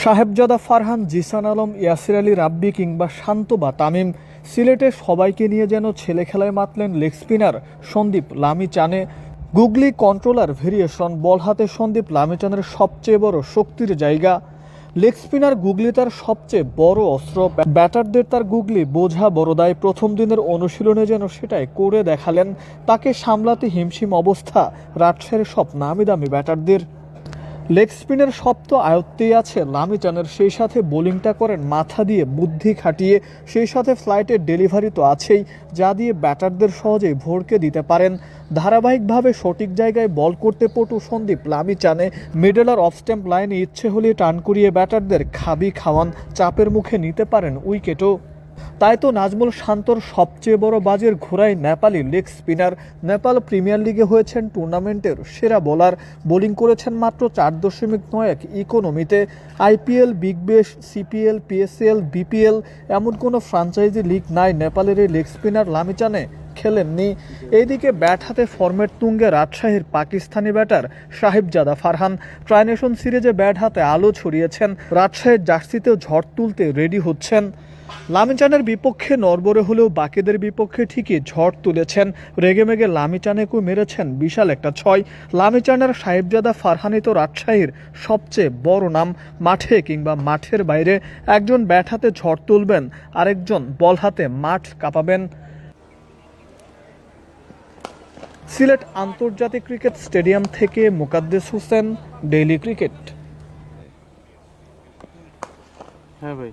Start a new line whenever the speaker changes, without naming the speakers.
সাহেবজাদা ফারহান, জিসান আলম, ইয়াসির আলী রাব্বি কিংবা শান্ত বা তামিম, সিলেটে সবাইকে নিয়ে যেন ছেলে খেলায় মাতলেন leg spinner Sandeep Lamichhane googly controller variation, ball হাতে সন্দীপ লামিচানের সবচেয়ে বড় শক্তির জায়গা। লেগ স্পিনার গুগলি তার সবচেয়ে বড় অস্ত্র। ব্যাটারদের তার গুগলি বোঝা বড়দায় প্রথম দিনের অনুশীলনে যেন সেটাই করে দেখালেন। তাকে সামলাতে হিমশিম অবস্থা, রাজশাহীর সব নামি দামি ব্যাটারদের। লেগ স্পিনের সপ্ত আয়ত্তেই আছে লামি লামিচানের, সেই সাথে বোলিংটা করেন মাথা দিয়ে বুদ্ধি খাটিয়ে, সেই সাথে ফ্লাইটের ডেলিভারি তো আছেই, যা দিয়ে ব্যাটারদের সহজেই ভরকে দিতে পারেন। ধারাবাহিকভাবে সঠিক জায়গায় বল করতে পটু সন্দীপ লামিচানে মিডল আর অফ স্ট্যাম্প লাইনে ইচ্ছে হলে টান করিয়ে ব্যাটারদের খাবি খাওয়ান, চাপের মুখে নিতে পারেন উইকেটও। তাই তো নাজমুল শান্তর সবচেয়ে বড় বাজের ঘোড়ায় Nepali leg spinner Nepal premier লিগে হয়েছেন টুর্নামেন্টের সেরা বোলার। বোলিং করেছেন মাত্র চার দশমিক নয় এক ইকোনমিতে। IPL, big bash, CPL, PSL, BPL এমন কোনো ফ্রাঞ্চাইজি লিগ নাই, নেপালের এই লেগ স্পিনার লামিচানে খেলেননি। এইদিকে ব্যাট হাতে ফরম্যাট তুঙ্গে রাজশাহীর পাকিস্তানি ব্যাটার সাহেবজাদা ফারহান। ট্রাইনেশন সিরিজে ব্যাট হাতে আলো ছড়িয়েছেন। রাজশাহীর জার্সিতেও ঝড় তুলতে রেডি হচ্ছেন। লামিচানের বিপক্ষে নরবরে হলেও বাকিদের বিপক্ষে ঠিকই ঝড় তুলেছেন। রেগেমেগে লামিচানেকও মেরেছেন বিশাল একটা ছয়। লামিচানের সাহেবজাদা ফারহানি তো রাজশাহীর সবচেয়ে বড় নাম। মাঠে কিংবা মাঠের বাইরে একজন ব্যাট হাতে ঝড় তুলবেন, আরেকজন বল হাতে মাঠ কাঁপাবেন। সিলেট আন্তর্জাতিক ক্রিকেট স্টেডিয়াম থেকে মুকাদ্দেস হোসেন, ডেইলি ক্রিকেট।
হ্যাঁ ভাই।